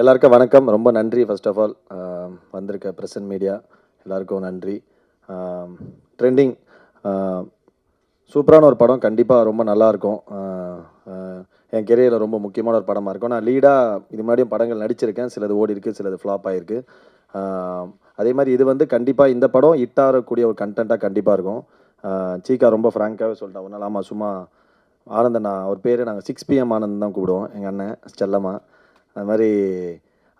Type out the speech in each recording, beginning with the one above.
எல்லாருக்கும் வணக்கம். ரொம்ப நன்றி. ஃபர்ஸ்ட் ஆஃப் ஆல் வந்திருக்க பிரசன்ட் மீடியா எல்லாருக்கும் நன்றி. ட்ரெண்டிங் சூப்பரான ஒரு படம். கண்டிப்பாக ரொம்ப நல்லாயிருக்கும். என் கெரியரில் ரொம்ப முக்கியமான ஒரு படமாக இருக்கும். நான் லீடாக இது மாதிரியும் படங்கள் நடிச்சிருக்கேன். சிலது ஓடி இருக்குது சிலது ஃப்ளாப் ஆகிருக்கு அதே மாதிரி இது வந்து கண்டிப்பாக இந்த படம் இட்டாரக்கூடிய ஒரு கண்டென்ட்டாக கண்டிப்பாக இருக்கும். சீக்கா ரொம்ப ஃப்ராங்காகவே சொல்லிட்டேன் ஒன்றால் ஆமாம் சும்மா ஆனந்தண்ணா அவர் பேர் நாங்கள் சிக்ஸ் பிஎம் ஆனந்த் தான் கூப்பிடுவோம். எங்கள் அண்ணன் செல்லம்மா. அது மாதிரி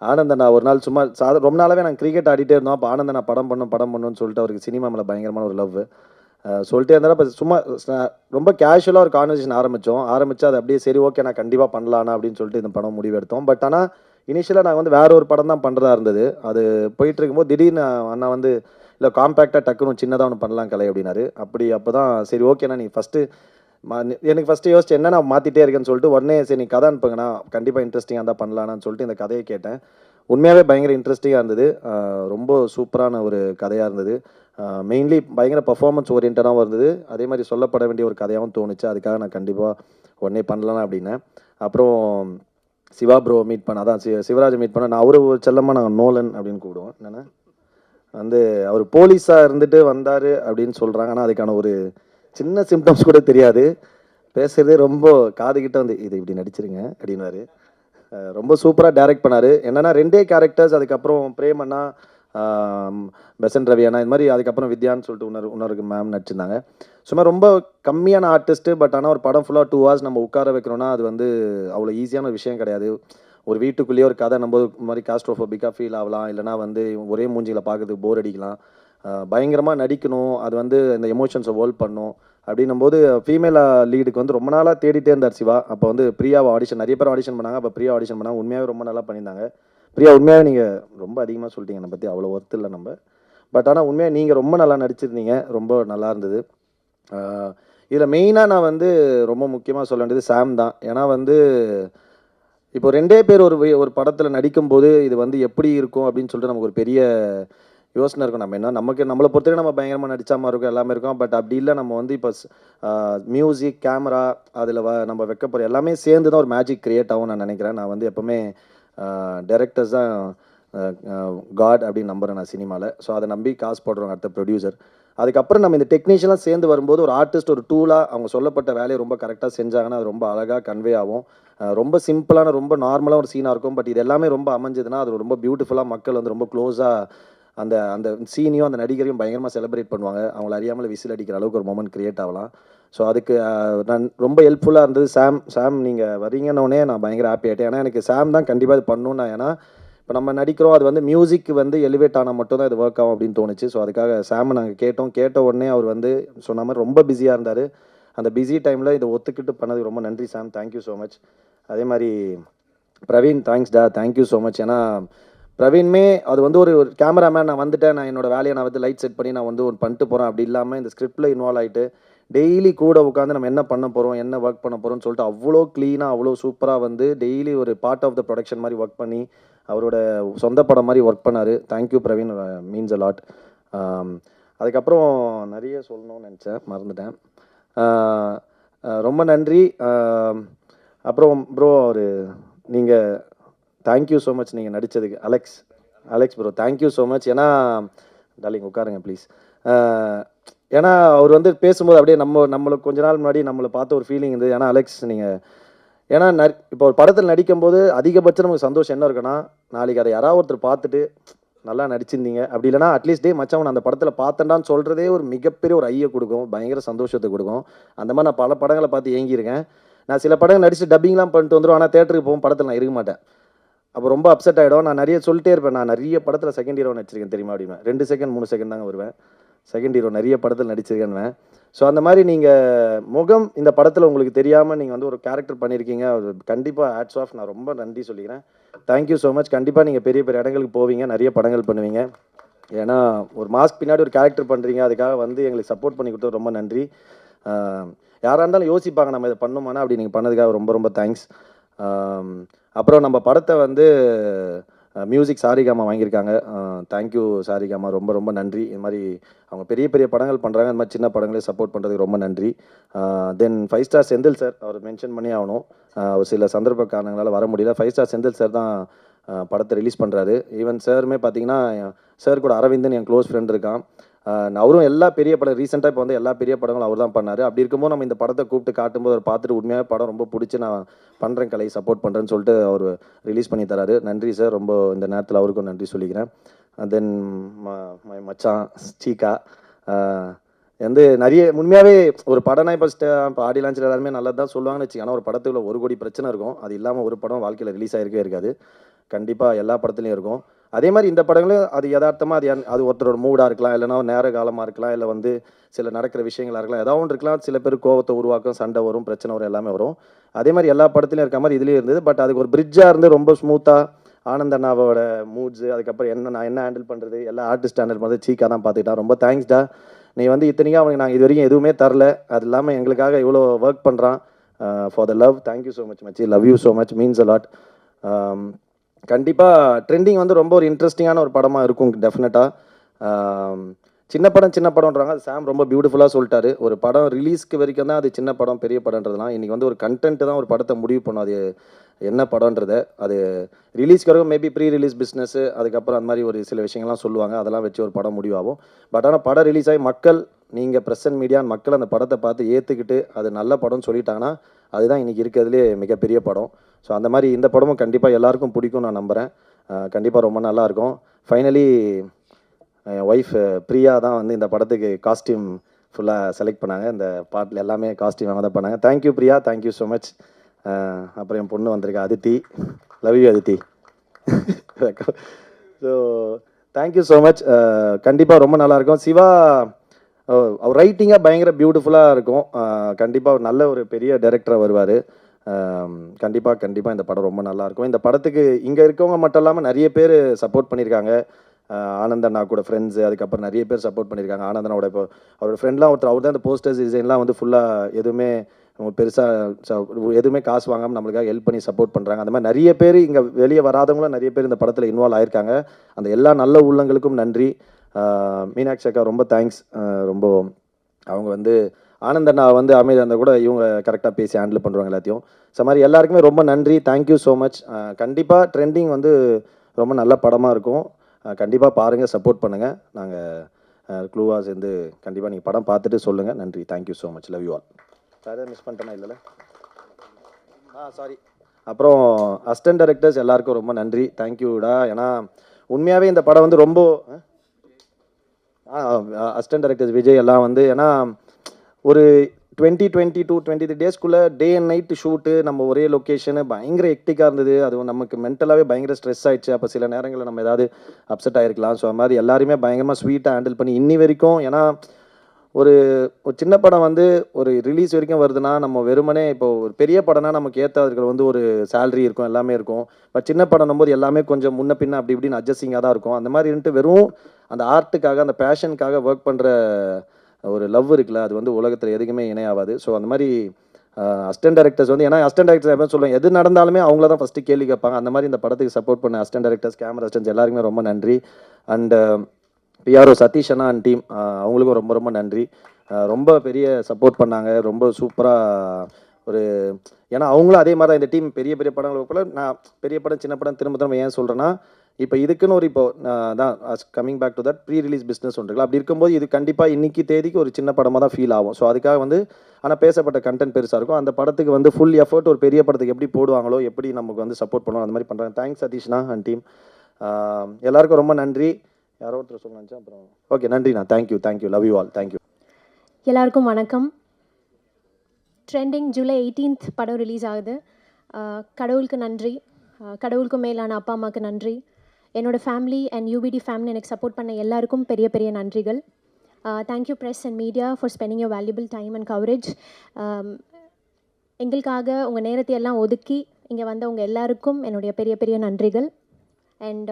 ஆனந்தண்ணா ஒரு நாள் சும்மா சாத ரொம்ப நாளாகவே நாங்கள் கிரிக்கெட் ஆடிட்டே இருந்தோம். அப்போ ஆனந்தண்ணா படம் பண்ணும் படம் பண்ணுன்னு சொல்லிட்டு அவருக்கு சினிமா மேலே பயங்கரமான ஒரு லவ் சொல்லிட்டே இருந்தாலும் இப்போ சும்மா ரொம்ப கேஷுவலாக ஒரு கான்வர்சேஷன் ஆரம்பித்தோம் ஆரம்பித்து அது அப்படியே சரி ஓகே நான் கண்டிப்பாக பண்ணலானா அப்படின்னு சொல்லிட்டு இந்த படம் முடிவெடுத்தோம் பட் ஆனால் இனிஷியலாக நாங்கள் வந்து வேற ஒரு படம் தான் பண்ணுறதா இருந்தது. அது போயிட்டு இருக்கும்போது திடீர்னு அண்ணா வந்து இல்லை காம்பேக்டாக டக்குன்னு சின்னதாக ஒன்று பண்ணலாம் கலை அப்படின்னாரு. அப்படி அப்போ தான் சரி ஓகேண்ணா நீ ஃபஸ்ட்டு எனக்கு ஃபஸ்ட்டு யோசிச்சு என்ன நான் மாற்றிட்டே இருக்கேன்னு சொல்லிட்டு உடனே சரி நீ கதை அனுப்புங்கண்ணா. கண்டிப்பாக இன்ட்ரெஸ்டிங்காக தான் பண்ணலான்னு சொல்லிட்டு இந்த கதையை கேட்டேன். உண்மையாகவே பயங்கர இன்ட்ரெஸ்டிங்காக இருந்தது. ரொம்ப சூப்பரான ஒரு கதையாக இருந்தது. மெயின்லி பயங்கர பர்ஃபார்மன்ஸ் ஓரியன்டாகவும் இருந்தது. அதே மாதிரி சொல்லப்பட வேண்டிய ஒரு கதையாகவும் தோணுச்சு. அதுக்காக நான் கண்டிப்பாக உடனே பண்ணலாம் அப்படின்னேன். அப்புறம் சிவா ப்ரோ மீட் பண்ண அதான் சி- சிவராஜ் மீட் பண்ண நான் அவரு ஒரு செல்லமாக நாங்கள் நோலன் அப்படின்னு கூப்பிடுவோம். என்னென்ன? வந்து அவர் போலீஸாக இருந்துட்டு வந்தார் அப்படின்னு சொல்கிறாங்க ஆனால் அதுக்கான ஒரு சின்ன சிம்டம்ஸ் கூட தெரியாது. பேசுகிறதே ரொம்ப காதுகிட்ட வந்து இது இப்படி நடிச்சிருங்க அப்படின்னாரு ரொம்ப சூப்பராக டைரக்ட் பண்ணார். என்னென்னா ரெண்டே கேரக்டர்ஸ் அதுக்கப்புறம் பிரேமண்ணா ஆம், பெசன் ரவி அண்ணா இது மாதிரி அதுக்கப்புறம் வித்யான்னு சொல்லிட்டு உணர் உணருக்கு மேம் நடிச்சிருந்தாங்க. சும்மா ரொம்ப கம்மியான ஆர்டிஸ்ட்டு பட் ஆனால் ஒரு படம் ஃபுல்லாக டூ ஹவர்ஸ் நம்ம உட்கார வைக்கிறோன்னா அது வந்து அவ்வளோ ஈஸியான விஷயம் கிடையாது. ஒரு வீட்டுக்குள்ளேயே ஒரு கதை நம்ம இந்த மாதிரி காஸ்ட்ரோஃபோபிக்காக ஃபீல் ஆகலாம். இல்லைனா வந்து ஒரே மூஞ்சிகளை பார்க்கறதுக்கு போர் அடிக்கலாம். பயங்கரமாக நடிக்கணும் அது வந்து இந்த எமோஷன்ஸை ஹோல்ட் பண்ணும் அப்படின்னும் போது ஃபீமேல் லீடுக்கு வந்து ரொம்ப நாளாக தேடிட்டே இருந்தார் சிவா. அப்போ வந்து பிரியாவை ஆடிஷன் நிறைய பேர் ஆடிஷன் பண்ணாங்க. அப்போ பிரியா ஆடிஷன் பண்ணாங்க. உண்மையாகவே ரொம்ப நல்லா பண்ணியிருந்தாங்க. பிரியா உண்மையாகவே நீங்கள் ரொம்ப அதிகமாக சொல்லிட்டீங்க என்னை பற்றி அவ்வளோ ஒர்த்து இல்லை நம்ம. பட் ஆனால் உண்மையாக நீங்கள் ரொம்ப நல்லா நடிச்சிருந்தீங்க. ரொம்ப நல்லா இருந்தது. இதில் மெயினாக நான் வந்து ரொம்ப முக்கியமாக சொல்ல வேண்டியது சாம் தான். ஏன்னா வந்து இப்போ ரெண்டே பேர் ஒரு ஒரு படத்தில் நடிக்கும்போது இது வந்து எப்படி இருக்கும் அப்படின்னு சொல்லிட்டு நமக்கு ஒரு பெரிய யோசனை இருக்கும். நம்ம என்ன நமக்கு நம்மளை பொறுத்தவரைக்கும் நம்ம பயங்கரமாக நடிச்ச மாதிரி இருக்கும் எல்லாமே இருக்கும். பட் அப்படி இல்லை நம்ம வந்து இப்போ மியூசிக் கேமரா அதில் வ நம்ம வைக்க போகிற எல்லாமே சேர்ந்து தான் ஒரு மேஜிக் க்ரியேட் ஆகும் நான் நினைக்கிறேன். நான் வந்து எப்போவுமே டேரக்டர்ஸ் தான் காட் அப்படின்னு நம்புகிறேன் நான் சினிமாவில் ஸோ அதை நம்பி காசு போடுறோம் அடுத்த ப்ரொடியூசர் அதுக்கப்புறம் நம்ம இந்த டெக்னீஷியெலாம் சேர்ந்து வரும்போது ஒரு ஆர்டிஸ்ட் ஒரு டூலாக அவங்க சொல்லப்பட்ட வேலையை ரொம்ப கரெக்டாக செஞ்சாங்கன்னா அது ரொம்ப அழகாக கன்வே ஆகும். ரொம்ப சிம்பிளான ரொம்ப நார்மலாக ஒரு சீனாக இருக்கும். பட் இது எல்லாமே ரொம்ப அமைஞ்சதுன்னா அது ரொம்ப பியூட்டிஃபுல்லாக மக்கள் வந்து ரொம்ப க்ளோஸாக அந்த அந்த சீனையும் அந்த நடிகரையும் பயங்கரமாக செலிப்ரேட் பண்ணுவாங்க. அவங்கள அறியாமல் விசில் அடிக்கிற அளவுக்கு ஒரு மொமெண்ட் கிரியேட் ஆகலாம். ஸோ அதுக்கு நான் ரொம்ப ஹெல்ப்ஃபுல்லாக இருந்தது. சாம் சாம் நீங்கள் வரீங்கன்னொடனே நான் பயங்கர ஹாப்பி ஆகிட்டேன் ஏன்னா எனக்கு சாம் தான் கண்டிப்பாக இது பண்ணணும் நான் ஏன்னா இப்போ நம்ம நடிக்கிறோம் அது வந்து மியூசிக் வந்து எலிவேட் ஆனால் மட்டும் தான் இது ஒர்க் ஆகும் அப்படின்னு தோணுச்சு. ஸோ அதுக்காக சாம் நாங்கள் கேட்டோம். கேட்ட உடனே அவர் வந்து சொன்ன மாதிரி ரொம்ப பிஸியாக இருந்தார். அந்த பிஸி டைமில் இதை ஒத்துக்கிட்டு பண்ணதுக்கு ரொம்ப நன்றி சாம் தேங்க்யூ ஸோ மச் அதே மாதிரி பிரவீன் தேங்க்ஸ் டா. தேங்க்யூ ஸோ மச் ஏன்னா பிரவீன்மே அது வந்து ஒரு ஒரு கேமராமேன் நான் வந்துட்டேன் நான் என்னோட வேலையை நான் வந்து லைட் செட் பண்ணி நான் வந்து ஒன்று பண்ணிட்டு போகிறேன் அப்படி இல்லாமல் இந்த ஸ்கிரிப்டில் இன்வால்வ் ஆகிட்டு டெய்லி கூட உட்காந்து நம்ம என்ன பண்ண போகிறோம் என்ன ஒர்க் பண்ண போகிறோம்னு சொல்லிட்டு அவ்வளோ க்ளீனாக அவ்வளோ சூப்பராக வந்து டெய்லி ஒரு பார்ட் ஆஃப் த ப்ரொடக்ஷன் மாதிரி ஒர்க் பண்ணி அவரோட சொந்த படம் மாதிரி ஒர்க் பண்ணார். Thank you Praveen. Means a lot அதுக்கப்புறம் நிறைய சொல்லணும்னு நினச்சேன் மறந்துட்டேன். ரொம்ப நன்றி. அப்புறம் ப்ரோ அவர் நீங்கள் தேங்க்யூ ஸோ மச் நீங்கள் நடித்ததுக்கு Alex Alex bro thank you so much ஏன்னா டாலிங் உட்காருங்க ப்ளீஸ் ஏன்னா அவர் வந்து பேசும்போது அப்படியே நம்ம நம்மளுக்கு கொஞ்ச நாள் முன்னாடி நம்மளை பார்த்த ஒரு ஃபீலிங் இருந்தது ஏன்னா அலெக்ஸ் நீங்கள் ஏன்னா ந இப்போ ஒரு படத்தில் நடிக்கும்போது அதிகபட்சம் நமக்கு சந்தோஷம் என்ன இருக்குன்னா நாளைக்கு அதை யாராவது ஒருத்தர் பார்த்துட்டு நல்லா நடிச்சிருந்தீங்க. அப்படி இல்லைனா அட்லீஸ்ட் டே மச்சவன் அந்த படத்தில் பார்த்தேன்டான்னு சொல்கிறதே ஒரு மிகப்பெரிய ஒரு ஐயை கொடுக்கும். பயங்கர சந்தோஷத்தை கொடுக்கும். அந்த மாதிரி நான் பல படங்களை பார்த்து ஏங்கியிருக்கேன். நான் சில படங்கள் நடிச்சு டப்பிங்லாம் பண்ணிட்டு வந்துடும் ஆனால் தேட்டருக்கு போகும் படத்தில் நான் இருக்க மாட்டேன். அப்போ ரொம்ப அப்செட் ஆகிடும் நான் நிறைய சொல்லிட்டே இருப்பேன். நான் நிறைய படத்தில் செகண்ட் ஹீரோ நடிச்சிருக்கேன் தெரியுமா அப்படின்னா ரெண்டு செகண்ட் மூணு செகண்ட் தாங்க வருவேன். செகண்ட் ஹீரோ நிறைய படத்தில் நடிச்சிருக்கேன்னு ஸோ அந்த மாதிரி நீங்கள் முகம் இந்த படத்தில் உங்களுக்கு தெரியாமல் நீங்கள் வந்து ஒரு கேரக்டர் பண்ணியிருக்கீங்க அது கண்டிப்பாக ஆட்ஸ் ஆஃப் நான் ரொம்ப நன்றி சொல்லிக்கிறேன். தேங்க்யூ ஸோ மச் கண்டிப்பாக நீங்கள் பெரிய பெரிய இடங்களுக்கு போவீங்க. நிறைய படங்கள் பண்ணுவீங்க. ஏன்னா ஒரு மாஸ்க் பின்னாடி ஒரு கேரக்டர் பண்ணுறீங்க அதுக்காக வந்து எங்களுக்கு சப்போர்ட் பண்ணி கொடுத்தது ரொம்ப நன்றி. யாராக இருந்தாலும் யோசிப்பாங்க. நம்ம இதை பண்ணுமானா அப்படி நீங்கள் பண்ணதுக்காக ரொம்ப ரொம்ப தேங்க்ஸ் அப்புறம் நம்ம படத்தை வந்து மியூசிக் சாரிகாமா வாங்கியிருக்காங்க. தேங்க்யூ சாரிகாமா ரொம்ப ரொம்ப நன்றி. இது மாதிரி அவங்க பெரிய பெரிய படங்கள் பண்ணுறாங்க இந்த மாதிரி சின்ன படங்களே சப்போர்ட் பண்ணுறதுக்கு ரொம்ப நன்றி. Then five star Senthil sir அவர் மென்ஷன் பண்ணி ஆகணும். ஒரு சில சந்தர்ப்ப காரணங்களால் வர முடியல. ஃபைவ் ஸ்டார் செந்தில் சார் தான் படத்தை ரிலீஸ் பண்ணுறாரு ஈவன் சாருமே பார்த்தீங்கன்னா சார் கூட அரவிந்தன் என் க்ளோஸ் ஃப்ரெண்ட் இருக்கான். அவரும் எல்லா பெரிய படம் ரீசெண்டாக இப்போ வந்து எல்லா பெரிய படங்களும் அவர் தான் பண்ணார். அப்படி இருக்கும்போது நம்ம இந்த படத்தை கூப்பிட்டு காட்டும்போது அவர் பார்த்துட்டு உண்மையாக படம் ரொம்ப பிடிச்சி நான் பண்ணுறேன் கலை சப்போர்ட் பண்ணுறேன்னு சொல்லிட்டு அவர் ரிலீஸ் பண்ணி தராரு. நன்றி சார் ரொம்ப இந்த நேரத்தில் அவருக்கும் நன்றி சொல்லிக்கிறேன். தென் மை மச்சான் சீக்கா வந்து நிறைய உண்மையாகவே ஒரு படம்னா இப்போ இப்போ ஆடி லான்ச்சில் எல்லாருமே நல்லது தான் சொல்லுவாங்கன்னு வச்சு ஆனால் ஒரு படத்துக்குள்ள ஒரு கோடி பிரச்சனை இருக்கும். அது இல்லாமல் ஒரு படம் வாழ்க்கையில் ரிலீஸ் ஆகிருக்கே இருக்காது. கண்டிப்பாக எல்லா படத்துலையும் இருக்கும். அதே மாதிரி இந்த படங்களும் அது யதார்த்தமாக அது அது ஒருத்தரோட மூடாக இருக்கலாம் இல்லைனா ஒரு நேர காலமாக இருக்கலாம் இல்லை வந்து சில நடக்கிற விஷயங்களாக இருக்கலாம் ஏதாவது ஒன்று இருக்கலாம். சில பேர் கோவத்தை உருவாக்கும் சண்டை வரும் பிரச்சனை வரும் எல்லாமே வரும். அதே மாதிரி எல்லா படத்துலையும் இருக்க மாதிரி இதுலேயும் இருந்தது. பட் அதுக்கு ஒரு பிரிட்ஜாக இருந்து ரொம்ப ஸ்மூத்தாக ஆனந்த் அண்ணாவோட மூட்ஸு அதுக்கப்புறம் என்ன நான் என்ன ஹேண்டில் பண்ணுறது எல்லா ஆர்டிஸ்ட் ஹேண்டில் பண்ணுறது சீக்காக தான் பார்த்துக்கிட்டான் ரொம்ப தேங்க்ஸ்டா நீ வந்து இத்தனைக்கும் அவனுக்கு நாங்கள் இது வரைக்கும் எதுவுமே தரல. அது இல்லாமல் எங்களுக்காக இவ்வளோ ஒர்க் பண்ணுறான் for the love thank you so much மச்சி. Love you so much means a lot கண்டிப்பாக ட்ரெண்டிங் வந்து ரொம்ப ஒரு இன்ட்ரெஸ்டிங்கான ஒரு படமாக இருக்கும் டெஃபினட்டாக சின்ன படம் சின்ன படம்ன்றாங்க. அது சாம் ரொம்ப பியூட்டிஃபுல்லாக சொல்லிட்டாரு. ஒரு படம் ரிலீஸ்க்கு வரைக்கும் தான் அது சின்ன படம் பெரிய படம்ன்றதுலாம். இன்றைக்கி வந்து ஒரு கண்டென்ட் தான் ஒரு படத்தை முடிவு பண்ணும். அது என்ன படம்ன்றத. அது ரிலீஸ்க்கு வரைக்கும் மேபி ப்ரீ ரிலீஸ் பிஸ்னஸ்ஸு அதுக்கப்புறம் அந்த மாதிரி ஒரு சில விஷயங்கள்லாம் சொல்லுவாங்க. அதெல்லாம் வச்சு ஒரு படம் முடிவாகும். பட் ஆனால் படம் ரிலீஸ் ஆகி மக்கள் நீங்கள் ப்ரெசன்ட் மீடியா மக்கள் அந்த படத்தை பார்த்து ஏற்றுக்கிட்டு அது நல்ல படம்னு சொல்லிட்டாங்கன்னா அதுதான் இன்றைக்கி இருக்கிறதுலே மிகப்பெரிய படம். ஸோ அந்த மாதிரி இந்த படமும் கண்டிப்பாக எல்லாருக்கும் பிடிக்கும் நான் நம்புகிறேன் கண்டிப்பாக ரொம்ப நல்லாயிருக்கும். ஃபைனலி என் ஒய்ஃப் பிரியா தான் வந்து இந்த படத்துக்கு காஸ்டியூம் ஃபுல்லாக செலக்ட் பண்ணாங்க. இந்த பாட்டில் எல்லாமே காஸ்டியூம் அவங்க தான் பண்ணாங்க. Thank you Priya. Thank you so much அப்புறம் என் பொண்ணு வந்திருக்கா Aditi. Love you Aditi. So thank you so much கண்டிப்பாக ரொம்ப நல்லாயிருக்கும். சிவா அவர் ரைட்டிங்காக பயங்கர பியூட்டிஃபுல்லாக இருக்கும். கண்டிப்பாக நல்ல ஒரு பெரிய டைரக்டராக வருவார். கண்டிப்பாக கண்டிப்பாக இந்த படம் ரொம்ப நல்லாயிருக்கும் இந்த படத்துக்கு இங்கே இருக்கவங்க மட்டும் இல்லாமல் நிறைய பேர் சப்போர்ட் பண்ணியிருக்காங்க. அஹ், ஆனந்த் அண்ணா கூட ஃப்ரெண்ட்ஸு அதுக்கப்புறம் நிறைய பேர் சப்போர்ட் பண்ணியிருக்காங்க. ஆனந்தனோட இப்போ அவரோட ஃப்ரெண்ட்லாம் ஒருத்தர் அவர் தான் இந்த போஸ்டர்ஸ் டிசைன்லாம் வந்து ஃபுல்லாக எதுவுமே பெருசாக எதுவுமே காசு வாங்காமல் நம்மளுக்காக ஹெல்ப் பண்ணி சப்போர்ட் பண்ணுறாங்க அந்த மாதிரி நிறைய பேர் இங்கே வெளியே வராதவங்களும் நிறைய பேர் இந்த படத்தில் இன்வால்வ் ஆயிருக்காங்க. அந்த எல்லா நல்ல உள்ளங்களுக்கும் நன்றி. மீனாட்சி அக்கா ரொம்ப தேங்க்ஸ் ரொம்ப அவங்க வந்து ஆனந்த் அண்ணா வந்து அமைதி அந்த கூட இவங்க கரெக்டாக பேசி ஹேண்டில் பண்ணுறாங்க எல்லாத்தையும். ஸோ மாதிரி எல்லாருக்குமே ரொம்ப நன்றி. தேங்க்யூ ஸோ மச் கண்டிப்பாக ட்ரெண்டிங் வந்து ரொம்ப நல்ல படமாக இருக்கும். கண்டிப்பாக பாருங்கள் சப்போர்ட் பண்ணுங்கள் நாங்கள் க்ளூவாக சேர்ந்து கண்டிப்பாக நீங்கள் படம் பார்த்துட்டு சொல்லுங்கள் நன்றி. Thank you so much love you all வேறு மிஸ் பண்ணிட்டேனா இல்லைல்ல ஆ சாரி அப்புறம் அஸ்டன் டைரக்டர்ஸ் எல்லாருக்கும் ரொம்ப நன்றி. தேங்க்யூடா ஏன்னா உண்மையாகவே இந்த படம் வந்து ரொம்ப அசிஸ்டன்ட் டைரக்டர்ஸ் விஜய் எல்லாம் வந்து ஏன்னா ஒரு twenty twenty two twenty three டேஸ்க்குள்ளே டே அண்ட் நைட்டு ஷூட்டு நம்ம ஒரே லொக்கேஷனு பயங்கர எக்டிக்காக இருந்தது. அது நமக்கு மென்டலாகவே பயங்கர ஸ்ட்ரெஸ் ஆயிடுச்சு. அப்போ சில நேரங்களில் நம்ம ஏதாவது அப்செட் ஆகிருக்கலாம் ஸோ அது மாதிரி எல்லாருமே பயங்கரமாக ஸ்வீட்டாக ஹேண்டில் பண்ணி இன்னி வரைக்கும் ஏன்னா ஒரு ஒரு சின்ன படம் வந்து ஒரு ரிலீஸ் வரைக்கும் வருதுன்னா நம்ம வெறுமனே இப்போ ஒரு பெரிய படம்னா நமக்கு ஏற்றவர்கள் வந்து ஒரு சேலரி இருக்கும் எல்லாமே இருக்கும். இப்போ சின்ன படம் போது எல்லாமே கொஞ்சம் முன்ன பின்ன அப்படி இப்படின்னு அட்ஜஸ்டிங்காக தான் இருக்கும். அந்த மாதிரி இருந்துட்டு வெறும் அந்த ஆர்ட்டுக்காக அந்த பேஷனுக்காக ஒர்க் பண்ணுற ஒரு லவ் இருக்குல்ல அது வந்து உலகத்தில் எதுக்குமே இணையாகாது. ஸோ அந்த மாதிரி அஸ்டன்ட் டைரக்டர்ஸ் வந்து ஏன்னா அஸ்டன்ட் டேரக்டர் எப்போ சொல்லுவாங்க எது நடந்தாலுமே அவங்கள தான் ஃபஸ்ட்டு கேள்வி கேட்பாங்க. அந்த மாதிரி இந்த படத்துக்கு சப்போர்ட் பண்ண அஸ்டன்ட் டைரக்டர்ஸ் கேமரா அஸ்டன்ஸ் எல்லாருக்குமே ரொம்ப நன்றி. அண்ட் பிஆர்ஓ சதீஷ் அண்ணா அண்ட் டீம் அவங்களுக்கும் ரொம்ப ரொம்ப நன்றி. ரொம்ப பெரிய சப்போர்ட் பண்ணாங்க. ரொம்ப சூப்பராக ஒரு ஏன்னா அவங்களும் அதே மாதிரி தான் இந்த டீம் பெரிய பெரிய படங்களுக்கு போல நான் பெரிய படம் சின்ன படம் திரும்ப திரும்ப ஏன் சொல்கிறேன்னா இப்போ இதுக்குன்னு ஒரு இப்போ நான் தான் coming back to that pre release business ஒன்று அப்படி இருக்கும்போது இது கண்டிப்பாக இன்னைக்கு தேதிக்கு ஒரு சின்ன படமாக தான் ஃபீல் ஆகும். ஸோ அதுக்காக வந்து ஆனால் பேசப்பட்ட கண்டென்ட் பெருசாக இருக்கும். அந்த படத்துக்கு வந்து ஃபுல் எஃபர்ட் ஒரு பெரிய படத்துக்கு எப்படி போடுவாங்களோ எப்படி நமக்கு வந்து சப்போர்ட் பண்ணுவோம் அந்த மாதிரி பண்ணுறாங்க தேங்க்ஸ் சதீஷ்னா அண்ட் டீம் எல்லாருக்கும் ரொம்ப நன்றி. யாரோ ஒருத்தர் சொல்லணுச்சா அப்புறம் ஓகே நன்றிண்ணா. Thank you thank you love you all thank you எல்லாருக்கும் வணக்கம். ட்ரெண்டிங் ஜூலை 18th படம் ரிலீஸ் ஆகுது. கடவுளுக்கு நன்றி. கடவுளுக்கு மேலான அப்பா அம்மாவுக்கு நன்றி. என்னோட ஃபேமிலி அண்ட் யூபிடி ஃபேமிலி எனக்கு சப்போர்ட் பண்ண எல்லாருக்கும் பெரிய பெரிய நன்றிகள். Thank you press and media for spending your valuable time and coverage எங்களுக்காக உங்கள் நேரத்தை எல்லாம் ஒதுக்கி இங்கே வந்த உங்கள் எல்லாருக்கும் என்னுடைய பெரிய பெரிய நன்றிகள். And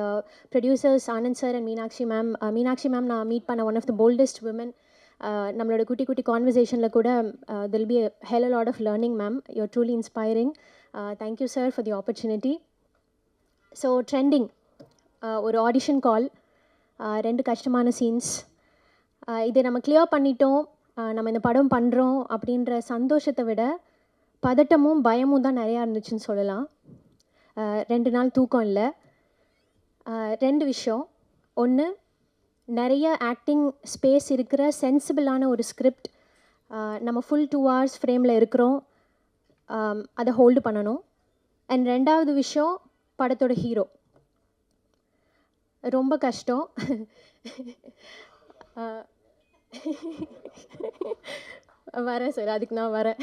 producers Anand sir and Meenakshi ma'am Meenakshi ma'am நான் மீட் பண்ண one of the boldest women நம்மளோட குட்டி குட்டி கான்வர்சேஷனில் கூட till be hell lot of learning ma'am you're truly inspiring thank you sir for the opportunity so trending ஒரு audition call uh, ரெண்டு கஷ்டமான சீன்ஸ் uh, இதை நம்ம கிளியர் பண்ணிட்டோம். Uh, நம்ம இந்த படம் பண்ணுறோம் அப்படின்ற சந்தோஷத்தை விட பதட்டமும் பயமும் தான் நிறையா இருந்துச்சுன்னு சொல்லலாம். ரெண்டு நாள் தூக்கம் இல்லை. ரெண்டு விஷயம். ஒன்று நிறைய ஆக்டிங் ஸ்பேஸ் இருக்கிற சென்சிபிளான ஒரு ஸ்கிரிப்ட் நம்ம ஃபுல் டூ ஹவர்ஸ் ஃப்ரேமில் இருக்கிறோம். அதை ஹோல்டு பண்ணணும். அண்ட் ரெண்டாவது விஷயம் படத்தோட ஹீரோ ரொம்ப கஷ்டம். வரேன் சார் அதுக்கு நான் வரேன்.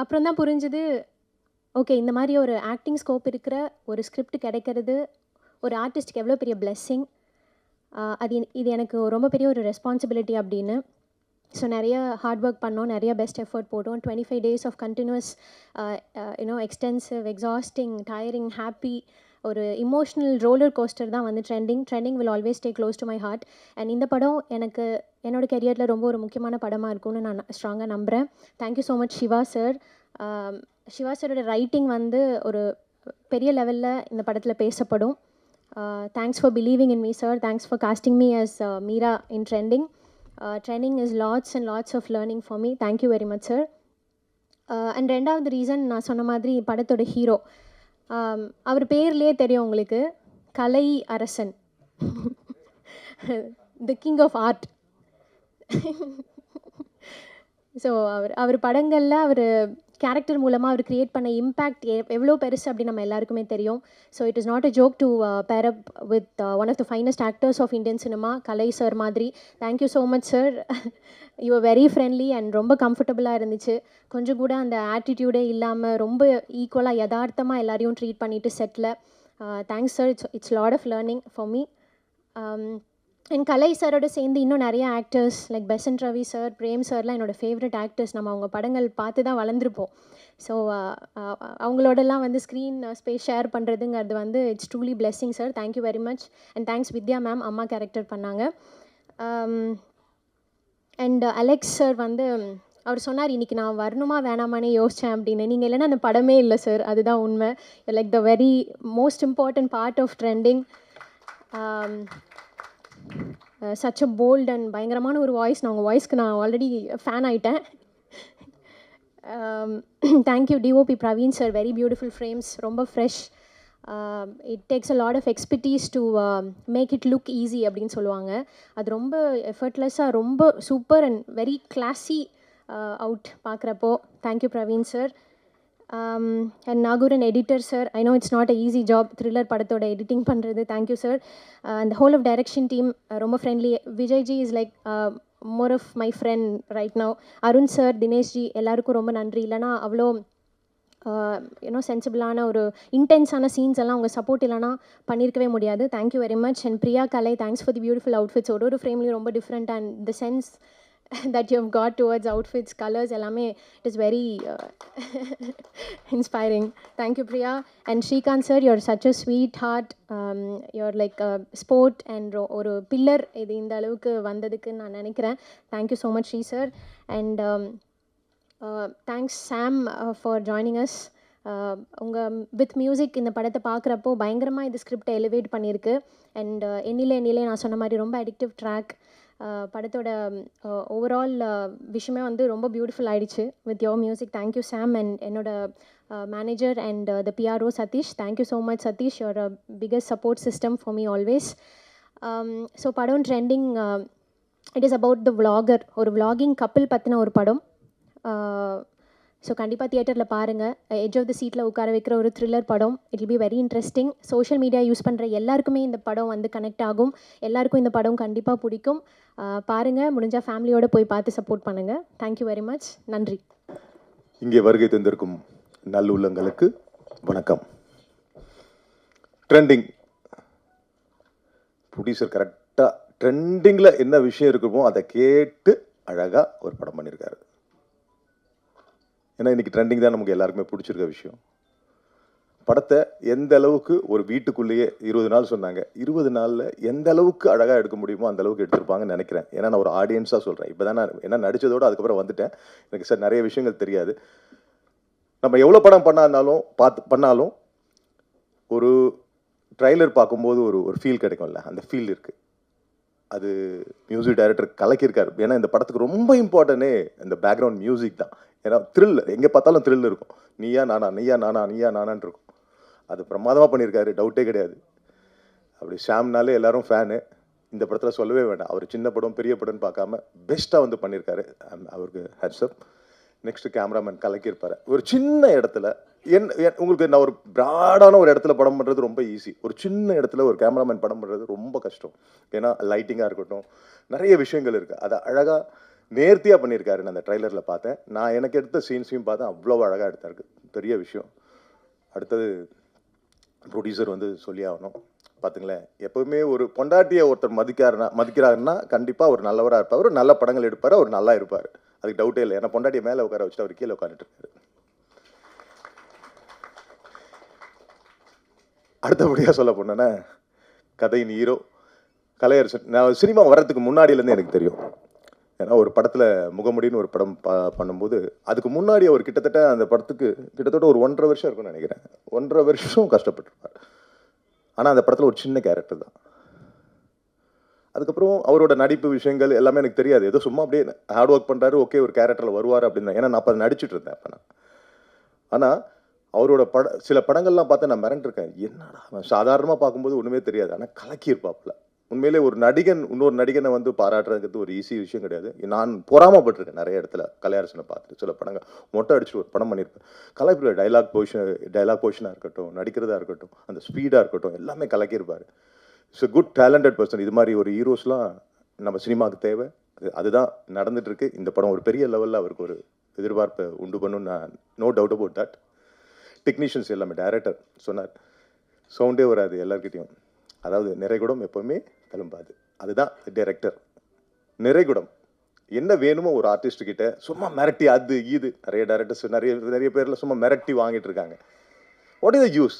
அப்புறம் தான் புரிஞ்சுது ஓகே இந்த மாதிரி ஒரு ஆக்டிங் ஸ்கோப் இருக்கிற ஒரு ஸ்கிரிப்ட் கிடைக்கிறது ஒரு ஆர்டிஸ்ட்டுக்கு எவ்வளோ பெரிய பிளெஸ்ஸிங் அது என்- இது எனக்கு ரொம்ப பெரிய ஒரு ரெஸ்பான்சிபிலிட்டி அப்படின்னு. ஸோ நிறைய ஹார்ட் ஒர்க் பண்ணோம் நிறைய பெஸ்ட் எஃபர்ட் போட்டோம். Twenty five days of continuous you know extensive exhausting tiring happy ஒரு இமோஷ்னல் ரோலர் கோஸ்டர் தான் வந்து trending trending will always stay close to my heart and இந்த படம் எனக்கு என்னோட கெரியரில் ரொம்ப ஒரு முக்கியமான படமாக இருக்கும்னு நான் ஸ்ட்ராங்காக நம்புகிறேன் thank you so much Siva sir சிவாசரோட writing வந்து ஒரு பெரிய லெவலில் இந்த படத்தில் பேசப்படும். Thanks for believing in me sir thanks for casting me as Meera in trending trending is lots and lots of learning for me thank you very much sir and ரெண்டாவது reason நான் சொன்ன மாதிரி படத்தோட ஹீரோ அவர் பேர்லேயே தெரியும் உங்களுக்கு. Kalai Arasan. The king of art so அவர் அவர் படங்களில் அவர் கேரக்டர் மூலமாக அவர் க்ரியேட் பண்ண இம்பேக்ட் எவ்வளோ பெருசு அப்படின்னு நம்ம எல்லாருக்குமே தெரியும். So it is not a joke to pair up with one of the finest actors of Indian cinema Kalai sir மாதிரி. Thank you so much sir you very friendly and ரொம்ப கம்ஃபர்டபுளாக இருந்துச்சு. கொஞ்சம் கூட அந்த ஆட்டிடியூடே இல்லாமல் ரொம்ப ஈக்குவலாக யதார்த்தமாக எல்லாரையும் ட்ரீட் பண்ணிவிட்டு settle thanks sir it's it's lot of learning for me என் கலை சாரோட சேர்ந்து இன்னும் நிறைய actors like Besant Ravi sir Prem சார்லாம் என்னோட ஃபேவரட் ஆக்டர்ஸ் நம்ம அவங்க படங்கள் பார்த்து தான் வளர்ந்துருப்போம். ஸோ அவங்களோடலாம் வந்து ஸ்க்ரீன் ஸ்பேஸ் ஷேர் பண்ணுறதுங்கிறது வந்து it's truly blessing sir thank you very much and thanks Vidya ma'am அம்மா கேரக்டர் பண்ணாங்க. அண்ட் அலெக்ஸ் சார் வந்து அவர் சொன்னார் இன்னைக்கு நான் வரணுமா வேணாமானே யோசித்தேன் அப்படின்னு. நீங்கள் இல்லைன்னா அந்த படமே இல்லை சார் அதுதான் உண்மை. Like the very most important part of trending such a bold and பயங்கரமான ஒரு வாய்ஸ் நான் உங்கள் வாய்ஸ்க்கு நான் ஆல்ரெடி ஃபேன் ஆயிட்டேன். Thank you DOP Praveen sir very beautiful frames ரொம்ப fresh it takes a lot of expertise to make it look easy அப்படின்னு சொல்லுவாங்க. அது ரொம்ப எஃபர்ட்லெஸ்ஸாக ரொம்ப super and very classy out பார்க்குறப்போ. Thank you Praveen sir and Nagooran editor sir I know it's not a easy job thriller படத்தோட editing பண்ணுறது thank you sir அந்த ஹோல் ஆஃப் டைரக்ஷன் டீம் ரொம்ப friendly Vijayji is like more of my friend right now Arun sir Dineshji எல்லாருக்கும் ரொம்ப நன்றி. இல்லைனா அவ்வளோ you know சென்சிபிளான ஒரு இன்டென்ஸான சீன்ஸ் எல்லாம் அவங்க சப்போர்ட் இல்லைனா பண்ணியிருக்கவே முடியாது. Thank you very much and Priya Kalai thanks for the beautiful outfits ஒரு ஒரு ஃப்ரேம்லேயும் ரொம்ப different and the sense that you have got towards outfits colours எல்லாமே it is very inspiring thank you Priya and Srikanth sir your such a sweet heart your like sport and ஒரு pillar இது இந்த அளவுக்கு வந்ததுக்கு நான் நினைக்கிறேன். Thank you so much Sri sir and thanks Sam for joining us உங்கள் with music இந்த படத்தை பார்க்குறப்போ பயங்கரமாக இது ஸ்கிரிப்டை எலிவேட் பண்ணியிருக்கு. அண்ட் uh, எண்ணிலே என்னிலே நான் சொன்ன மாதிரி ரொம்ப அடிக்டிவ் ட்ராக் படத்தோட ஓவரால் விஷயமே வந்து ரொம்ப பியூட்டிஃபுல் ஆயிடுச்சு. With your music thank you Sam and என்னோட manager and the PRO Satish thank you so much Satish your biggest support system for me always so படம் trending it is about the vlogger ஒரு vlogging couple பற்றின ஒரு படம். So கண்டிப்பாக தியேட்டரில் பாருங்கள் edge of the சீட்டில் உட்கார வைக்கிற ஒரு த்ரில்லர் படம். It will be very interesting social media use பண்ணுற எல்லாருக்குமே இந்த படம் வந்து கனெக்ட் ஆகும். எல்லாருக்கும் இந்த படம் கண்டிப்பாக பிடிக்கும். பாருங்கள் முடிஞ்சால் ஃபேமிலியோடு போய் பார்த்து சப்போர்ட் பண்ணுங்கள் தேங்க்யூ வெரி மச் நன்றி. இங்கே வருகை தந்திருக்கும் நல்லுள்ளங்களுக்கு வணக்கம். ட்ரெண்டிங் ப்ரொடியூசர் கரெக்டாக ட்ரெண்டிங்கில் என்ன விஷயம் இருக்குமோ அதை கேட்டு அழகாக ஒரு படம் பண்ணியிருக்காரு ஏன்னா இன்னைக்கு ட்ரெண்டிங் தான் நமக்கு எல்லாருக்குமே பிடிச்சிருக்க விஷயம். படத்தை எந்த அளவுக்கு ஒரு வீட்டுக்குள்ளேயே இருபது நாள் சொன்னாங்க இருபது நாளில் எந்த அளவுக்கு அழகாக எடுக்க முடியுமோ அந்த அளவுக்கு எடுத்திருப்பாங்கன்னு நினைக்கிறேன். ஏன்னா நான் ஒரு ஆடியன்ஸாக சொல்கிறேன் இப்போ தான் நான் என்ன நடித்ததோடு அதுக்கப்புறம் வந்துட்டேன். எனக்கு சார் நிறைய விஷயங்கள் தெரியாது. நம்ம எவ்வளோ படம் பண்ணாலும் பார்த்து பண்ணாலும் ஒரு ட்ரைலர் பார்க்கும்போது ஒரு ஒரு ஃபீல் கிடைக்கும்ல. அந்த ஃபீல் இருக்குது அது மியூசிக் டைரக்டர் கலக்கியிருக்காரு. ஏன்னா இந்த படத்துக்கு ரொம்ப இம்பார்ட்டனே இந்த பேக்ரவுண்ட் மியூசிக் தான். ஏன்னா த்ரில் எங்கே பார்த்தாலும் த்ரில் இருக்கும். நீயா நானா நீயா நானா நீயா நானான் இருக்கும். அது பிரமாதமாக பண்ணியிருக்காரு டவுட்டே கிடையாது. அப்படி ஷாம்னாலே எல்லாரும் ஃபேனு இந்த படத்தில் சொல்லவே வேண்டாம். அவர் சின்ன படம் பெரிய படம்னு பார்க்காம பெஸ்ட்டாக வந்து பண்ணியிருக்காரு. அவருக்கு ஹேட்ஸ்அப் நெக்ஸ்ட்டு கேமராமேன் கலக்கியிருப்பார். ஒரு சின்ன இடத்துல என் என்- உங்களுக்கு நான் ஒரு ப்ராடான ஒரு இடத்துல படம் பண்ணுறது ரொம்ப ஈஸி ஒரு சின்ன இடத்துல ஒரு கேமராமேன் படம் பண்ணுறது ரொம்ப கஷ்டம். ஏன்னா லைட்டிங்காக இருக்கட்டும் நிறைய விஷயங்கள் இருக்குது அதை அழகாக நேர்த்தியாக பண்ணியிருக்காரு நான் அந்த ட்ரைலரில் பார்த்தேன். நான் எனக்கு எடுத்த சீன்ஸையும் பார்த்தேன். அவ்வளோ அழகாக எடுத்தாருக்கு பெரிய விஷயம். அடுத்தது ப்ரொடியூசர் வந்து சொல்லி ஆகணும் பார்த்துங்களேன் எப்பவுமே ஒரு பொண்டாட்டியை ஒருத்தர் மதிக்காருன்னா மதிக்கிறாருன்னா கண்டிப்பாக ஒரு நல்லவராக இருப்பார். ஒரு நல்ல படங்கள் எடுப்பார். அவர் நல்லா இருப்பார். அதுக்கு டவுட்டே இல்லை. ஏன்னா பொண்டாட்டியை மேலே உட்கார வச்சுட்டு அவர் கீழே உட்காந்துட்டு இருக்காரு. அடுத்தபடியாக சொல்ல போனேன்னா கதையின் ஹீரோ கலையரசன். நான் சினிமா வர்றதுக்கு முன்னாடியிலேருந்து எனக்கு தெரியும். ஏன்னா ஒரு படத்தில் முகமுடின்னு ஒரு படம் ப பண்ணும்போது அதுக்கு முன்னாடி அவர் கிட்டத்தட்ட அந்த படத்துக்கு கிட்டத்தட்ட ஒரு ஒன்றரை வருஷம் இருக்கும்னு நினைக்கிறேன். ஒன்றரை வருஷம் கஷ்டப்பட்டிருப்பார். ஆனால் அந்த படத்தில் ஒரு சின்ன கேரக்டர் தான். அதுக்கப்புறம் அவரோட நடிப்பு விஷயங்கள் எல்லாமே எனக்கு தெரியாது. ஏதோ சும்மா அப்படியே ஹார்ட் ஒர்க் பண்ணுறாரு ஓகே ஒரு கேரக்டரில் வருவார் அப்படின்னு ஏன்னா நான் அப்போ நடிச்சிட்டு இருந்தேன் அப்போ நான். ஆனால் அவரோட பட சில படங்கள்லாம் பார்த்து நான் மிரண்டிருக்கேன். என்னடா அவன் சாதாரணமாக பார்க்கும்போது ஒன்றுமே தெரியாது. ஆனால் கலக்கியிருப்பாப்புல. உண்மையிலே ஒரு நடிகன் இன்னொரு நடிகனை வந்து பாராட்டுறதுங்கிறது ஒரு ஈஸி விஷயம் கிடையாது. நான் பொறாமப்பட்டிருக்கேன் நிறைய இடத்துல கலையரசனை பார்த்துட்டு சில படங்கள். மொட்டை அடிச்சுட்டு ஒரு படம் பண்ணியிருப்பேன். கலைப்புற டைலாக் பொசிஷன் டைலாக் பொசிஷனாக இருக்கட்டும் நடிக்கிறதா இருக்கட்டும் அந்த ஸ்பீடாக இருக்கட்டும் எல்லாமே கலக்கியிருப்பார். It's a good talented person இது மாதிரி ஒரு ஹீரோஸ்லாம் நம்ம சினிமாவுக்கு தேவை. அது அதுதான் நடந்துகிட்ருக்கு இந்த படம் ஒரு பெரிய லெவலில் அவருக்கு ஒரு எதிர்பார்ப்பை உண்டு பண்ணும் நான் no doubt about that technicians எல்லாமே டைரக்டர் சொன்னார். சவுண்டே வராது எல்லார்கிட்டயும். அதாவது நிறைகுடம் எப்போவுமே கிளம்பாது. அதுதான் டைரக்டர் நிறைகுடம். என்ன வேணுமோ ஒரு ஆர்டிஸ்ட் கிட்ட சும்மா மிரட்டி அது இது. நிறைய டேரக்டர்ஸ் நிறைய நிறைய பேரில் சும்மா மிரட்டி வாங்கிட்டு இருக்காங்க. What is the use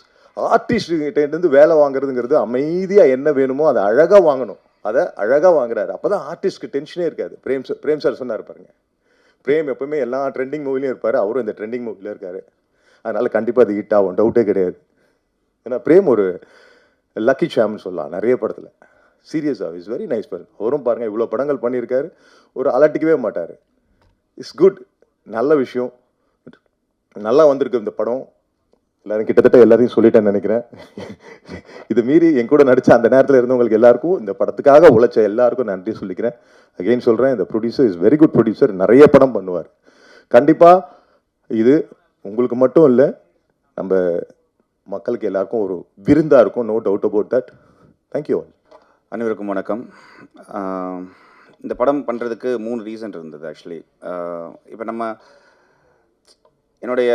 artist கிட்டேருந்து வேலை வாங்குறதுங்கிறது அமைதியாக என்ன வேணுமோ அதை அழகாக வாங்கணும். அதை அழகாக வாங்குறாரு. அப்பதான் ஆர்டிஸ்ட்க்கு டென்ஷனே இருக்காது. பிரேம் சார் பிரேம் சார் சொன்னார் பாருங்க. பிரேம் எப்பவுமே எல்லா ட்ரெண்டிங் மூவிலையும் இருப்பார். அவரும் இந்த ட்ரெண்டிங் மூவில இருக்கார். அதனால் கண்டிப்பாக அது ஹிட் ஆகும். டவுட்டே கிடையாது. ஏன்னா பிரேம் ஒரு லக்கி சாம்னு சொல்லலாம். நிறைய படத்தில். சீரியஸாக இஸ் வெரி நைஸ் பர்சன் அவரும் பாருங்கள் இவ்வளோ படங்கள் பண்ணியிருக்காரு. ஒரு அலட்டிக்கவே மாட்டார். இட்ஸ் குட் நல்ல விஷயம். நல்லா வந்திருக்கு இந்த படம். எல்லாரும் கிட்டத்தட்ட எல்லாரையும் சொல்லிட்டேன்னு நினைக்கிறேன். இது மீறி என் கூட நடித்த அந்த நேரத்தில் இருந்தவங்களுக்கு எல்லாருக்கும் இந்த படத்துக்காக உழைச்ச எல்லாருக்கும் நன்றி சொல்லிக்கிறேன். அகைன் சொல்கிறேன் இந்த producer is very good producer நிறைய படம் பண்ணுவார். கண்டிப்பாக இது உங்களுக்கு மட்டும் இல்லை நம்ம மக்களுக்கு எல்லாருக்கும் ஒரு விருந்தாக இருக்கும். No doubt about that thank you all அனைவருக்கும் வணக்கம். இந்த படம் பண்ணுறதுக்கு மூணு ரீசன் இருந்தது ஆக்சுவலி இப்போ நம்ம என்னுடைய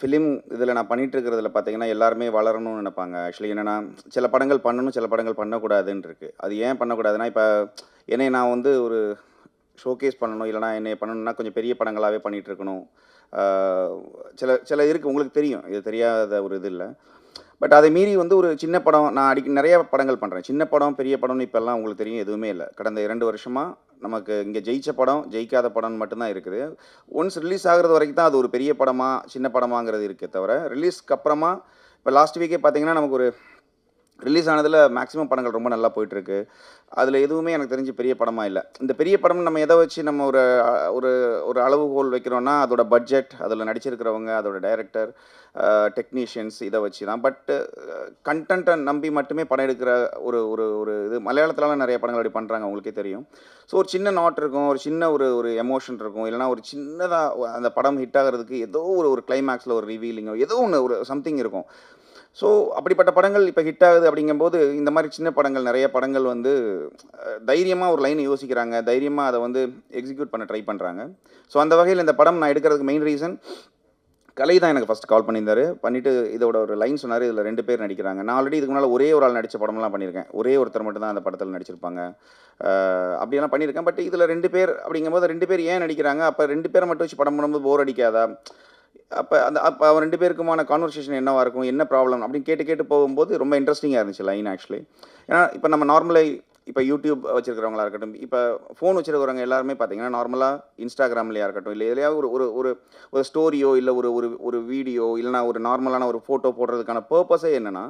ஃபிலிம் இதில் நான் பண்ணிகிட்டு இருக்கிறதுல பார்த்தீங்கன்னா எல்லாருமே வளரணும்னு நினைப்பாங்க. ஆக்சுவலி என்னென்னா சில படங்கள் பண்ணணும் சில படங்கள் பண்ணக்கூடாதுன்னு இருக்குது அது ஏன் பண்ணக்கூடாதுன்னா இப்போ என்னை நான் வந்து ஒரு ஷோகேஸ் பண்ணணும் இல்லைனா என்னை பண்ணணும்னா கொஞ்சம் பெரிய படங்களாகவே பண்ணிகிட்டு இருக்கணும். சில சில இருக்குது உங்களுக்கு தெரியும். இது தெரியாத ஒரு இது இல்லை. பட் அதை மீறி வந்து ஒரு சின்ன படம் நான் அடிக்க நிறைய படங்கள் பண்ணுறேன் சின்ன படம் பெரிய படம்னு இப்போல்லாம் உங்களுக்கு தெரியும் எதுவுமே இல்லை. கடந்த இரண்டு வருஷமாக நமக்கு இங்கே ஜெயித்த படம் ஜெயிக்காத படம்னு மட்டும்தான் இருக்குது. ஒன்ஸ் ரிலீஸ் ஆகுறது வரைக்கும் தான் அது ஒரு பெரிய படமாக சின்ன படமாங்கிறது இருக்கே தவிர ரிலீஸ்க்கு அப்புறமா இப்போ லாஸ்ட் வீக்கே பார்த்தீங்கன்னா நமக்கு ஒரு ரிலீஸ் ஆனதில் மேக்ஸிமம் படங்கள் ரொம்ப நல்லா போயிட்டுருக்கு. அதில் எதுவுமே எனக்கு தெரிஞ்சு பெரிய படமாக இல்லை. இந்த பெரிய படம் நம்ம எதை வச்சு நம்ம ஒரு ஒரு ஒரு அளவுகோல் வைக்கிறோன்னா அதோட பட்ஜெட் அதில் நடிச்சிருக்கிறவங்க அதோட டைரக்டர் டெக்னீஷியன்ஸ் இதை வச்சு தான். பட்டு கண்டென்ட்டை நம்பி மட்டுமே படம் எடுக்கிற ஒரு ஒரு ஒரு இது மலையாளத்துலலாம் நிறைய படங்கள் அப்படி பண்ணுறாங்க உங்களுக்கே தெரியும். ஸோ ஒரு சின்ன நாட் இருக்கும் ஒரு சின்ன ஒரு ஒரு எமோஷன் இருக்கும் இல்லைனா ஒரு சின்னதாக அந்த படம் ஹிட் ஆகிறதுக்கு ஏதோ ஒரு ஒரு கிளைமேக்ஸில் ஒரு ரிவீலிங்கோ ஏதோ ஒன்று ஒரு சம்திங் இருக்கும். ஸோ அப்படிப்பட்ட படங்கள் இப்போ ஹிட் ஆகுது அப்படிங்கும்போது இந்த மாதிரி சின்ன படங்கள் நிறைய படங்கள் வந்து தைரியமாக ஒரு லைன் யோசிக்கிறாங்க. தைரியமாக அதை வந்து எக்ஸிக்யூட் பண்ண ட்ரை பண்ணுறாங்க ஸோ அந்த வகையில் இந்த படம் நான் எடுக்கிறதுக்கு மெயின் ரீசன் கலை தான் எனக்கு ஃபஸ்ட் கால் பண்ணியிருந்தாரு. பண்ணிவிட்டு இதோட ஒரு லைன் சொன்னார். இதில் ரெண்டு பேர் நடிக்கிறாங்க. நான் ஆல்ரெடி இதுக்கு முன்னால் ஒரே ஒரு ஆள் நடித்த படம்லாம் பண்ணியிருக்கேன். ஒரே ஒருத்தர் மட்டும் தான் அந்த படத்தில் நடிச்சிருப்பாங்க. அப்படியெல்லாம் பண்ணியிருக்கேன். பட் இதில் ரெண்டு பேர் அப்படிங்கும்போது ரெண்டு பேர் ஏன் நடிக்கிறாங்க? அப்போ ரெண்டு பேரை மட்டும் வச்சு படம் பண்ணும்போது போர் அடிக்காதா? அப்போ அந்த அப்போ அவன் ரெண்டு பேருக்குமான கான்வர்சேஷன் என்னவாக இருக்கும் என்ன ப்ராப்ளம் அப்படின்னு கேட்டு கேட்டு போகும்போது ரொம்ப இன்ட்ரெஸ்டிங்காக இருந்துச்சு லைன் ஆக்சுவலி ஏன்னா இப்போ நம்ம நார்மலாக இப்போ யூடியூப் வச்சிருக்கிறவங்களா இருக்கட்டும் இப்போ ஃபோன் வச்சிருக்கிறவங்க எல்லாருமே பார்த்தீங்கன்னா நார்மலாக இன்ஸ்டாகிராம்லையாக இருக்கட்டும் இல்லை எதுலையாவது ஒரு ஒரு ஒரு ஒரு ஸ்டோரியோ இல்லை ஒரு ஒரு ஒரு வீடியோ இல்லைனா ஒரு நார்மலான ஒரு ஃபோட்டோ போடுறதுக்கான பர்பஸே என்னென்னா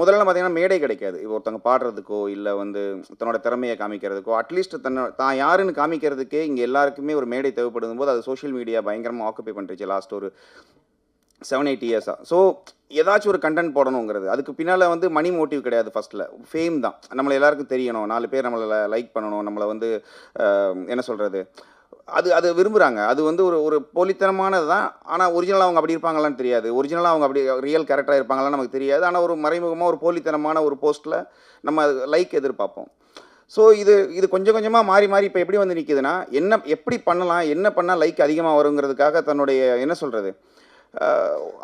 முதல்ல பார்த்தீங்கன்னா மேடை கிடைக்காது. இப்போ ஒருத்தவங்க பாடுறதுக்கோ இல்லை வந்து தன்னோட திறமையை காமிக்கிறதுக்கோ அட்லீஸ்ட் தன்னை தான் யாருன்னு காமிக்கிறதுக்கே இங்கே எல்லாருக்குமே ஒரு மேடை தேவைப்படும் போது அது சோஷியல் மீடியா பயங்கரமாக ஆக்குப்பை பண்ணுறச்சு லாஸ்ட் ஒரு செவன் எயிட் இயர்ஸாக ஸோ ஏதாச்சும் ஒரு கண்டென்ட் போடணுங்கிறது. அதுக்கு பின்னால் வந்து மணி மோட்டிவ் கிடையாது ஃபஸ்ட்டில் ஃபேம் தான். நம்மளை எல்லாருக்கும் தெரியணும். நாலு பேர் நம்மளை லைக் பண்ணணும். நம்மளை வந்து என்ன சொல்கிறது அது அது விரும்புகிறாங்க அது வந்து ஒரு ஒரு போலித்தனமானது தான் ஆனால் ஒரிஜினலாக அவங்க அப்படி இருப்பாங்களான்னு தெரியாது. ஒரிஜினலாக அவங்க அப்படி ரியல் கேரக்டராக இருப்பாங்களான்னு நமக்கு தெரியாது. ஆனால் ஒரு மறைமுகமாக ஒரு போலித்தனமான ஒரு போஸ்ட்டில் நம்ம லைக் எதிர்பார்ப்போம். ஸோ இது இது கொஞ்சம் கொஞ்சமாக மாறி மாறி இப்போ எப்படி வந்து நிற்கிதுன்னா என்ன எப்படி பண்ணலாம் என்ன பண்ணால் லைக் அதிகமாக வருங்கிறதுக்காக தன்னுடைய என்ன சொல்கிறது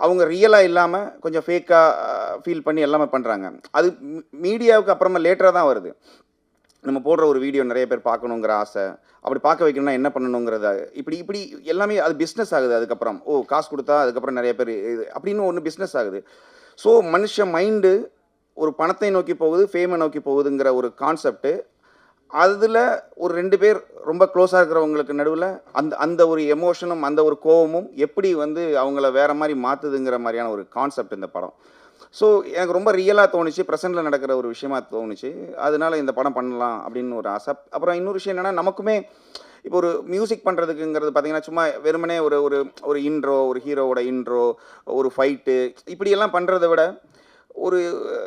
அவங்க ரியலாக இல்லாமல் கொஞ்சம் ஃபேக்காக ஃபீல் பண்ணி எல்லாமே பண்ணுறாங்க அது மீடியாவுக்கு அப்புறமா லேட்டராக தான் வருது. நம்ம போடுற ஒரு வீடியோ நிறைய பேர் பார்க்கணுங்கிற ஆசை. அப்படி பார்க்க வைக்கணும்னா என்ன பண்ணணுங்கிறத இப்படி இப்படி எல்லாமே அது பிஸ்னஸ் ஆகுது அதுக்கப்புறம். ஓ காசு கொடுத்தா அதுக்கப்புறம் நிறைய பேர் இது அப்படின்னு ஒன்று பிஸ்னஸ் ஆகுது. ஸோ மனுஷ மைண்டு ஒரு பணத்தை நோக்கி போகுது ஃபேமை நோக்கி போகுதுங்கிற ஒரு கான்செப்ட்டு அதில் ஒரு ரெண்டு பேர் ரொம்ப க்ளோஸாக இருக்கிறவங்களுக்கு நடுவில் அந்த அந்த ஒரு எமோஷனும் அந்த ஒரு கோவமும் எப்படி வந்து அவங்கள வேற மாதிரி மாற்றுதுங்கிற மாதிரியான ஒரு கான்செப்ட் இந்த படம். ஸோ எனக்கு ரொம்ப ரியலாக தோணுச்சு ப்ரெசென்ட்டில் நடக்கிற ஒரு விஷயமா தோணுச்சு. அதனால இந்த படம் பண்ணலாம் அப்படின்னு ஒரு ஆசை. அப்புறம் இன்னொரு விஷயம் என்னென்னா நமக்குமே இப்போ ஒரு மியூசிக் பண்ணுறதுக்குங்கிறது பார்த்தீங்கன்னா சும்மா வெறுமனே ஒரு ஒரு ஒரு இன்ட்ரோ ஒரு ஹீரோவோட இன்ட்ரோ ஒரு ஃபைட்டு இப்படியெல்லாம் பண்ணுறத விட ஒரு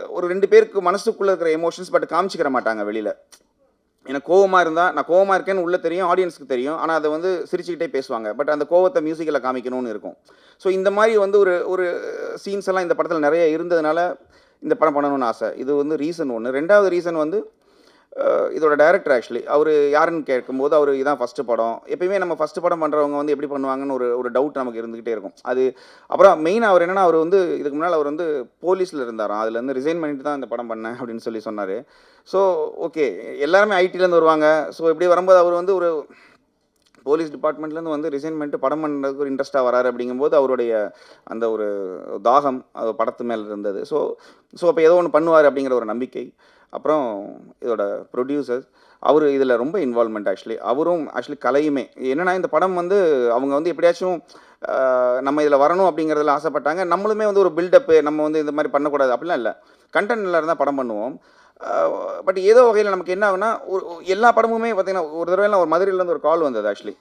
ஒரு ரெண்டு பேருக்கு மனசுக்குள்ளே இருக்கிற எமோஷன்ஸ் பட் காமிச்சிக்கிற மாட்டாங்க வெளியில். எனக்கு கோவமாக இருந்தால் நான் கோவமாக இருக்கேன்னு உள்ளே தெரியும் ஆடியன்ஸ்க்கு தெரியும். ஆனால் அதை வந்து சிரிச்சுக்கிட்டே பேசுவாங்க. பட் அந்த கோவத்தை மியூசிக்கில் காமிக்கணும்னு இருக்கும். ஸோ இந்த மாதிரி வந்து ஒரு ஒரு சீன்ஸ் எல்லாம் இந்த படத்தில் நிறைய இருந்ததுனால இந்த படம் பண்ணணும்னு ஆசை. இது வந்து ரீசன் ஒன்று ரெண்டாவது ரீசன் வந்து இதோட டைரக்டர் ஆக்சுவலி அவர் யாருன்னு கேட்கும்போது அவர் இதான் ஃபஸ்ட்டு படம். எப்பயுமே நம்ம ஃபஸ்ட்டு படம் பண்ணுறவங்க வந்து எப்படி பண்ணுவாங்கன்னு ஒரு ஒரு டவுட் நமக்கு இருந்துகிட்டே இருக்கும். அது அப்புறம் மெயின் அவர் என்னென்னா அவர் வந்து இதுக்கு முன்னால் அவர் வந்து போலீஸில் இருந்தாராம். அதுலேருந்து ரிசைன் பண்ணிட்டு தான் இந்த படம் பண்ணேன் அப்படின்னு சொல்லி சொன்னார். ஸோ ஓகே எல்லாருமே ஐடிலேருந்து வருவாங்க. ஸோ இப்படி வரும்போது அவர் வந்து ஒரு போலீஸ் டிபார்ட்மெண்ட்லேருந்து வந்து ரிசைன் பண்ணிட்டு படம் பண்ணுறதுக்கு ஒரு இன்ட்ரெஸ்ட்டாக வராரு அப்படிங்கும்போது அவருடைய அந்த ஒரு தாகம் அது படத்து மேலே இருந்தது. ஸோ ஸோ அப்போ ஏதோ ஒன்று பண்ணுவார் அப்படிங்கிற ஒரு நம்பிக்கை. அப்புறம் இதோட ப்ரொடியூசர்ஸ் அவர் இதில் ரொம்ப இன்வால்மெண்ட் ஆக்சுவலி அவரும் ஆக்சுவலி கலையுமே. என்னென்னா இந்த படம் வந்து அவங்க வந்து எப்படியாச்சும் நம்ம இதில் வரணும் அப்படிங்கிறதுல ஆசைப்பட்டாங்க. நம்மளுமே வந்து ஒரு பில்டப்பு நம்ம வந்து இந்த மாதிரி பண்ணக்கூடாது அப்படிலாம் இல்லை. கண்டென்ட்ல இருந்தால் படம் பண்ணுவோம். பட் ஏதோ வகையில் நமக்கு என்ன ஆகுனா ஒரு எல்லா படமுமே பார்த்தீங்கன்னா ஒரு தடவை ஒரு மதுரையிலேருந்து ஒரு கால் வந்தது ஆக்சுவலி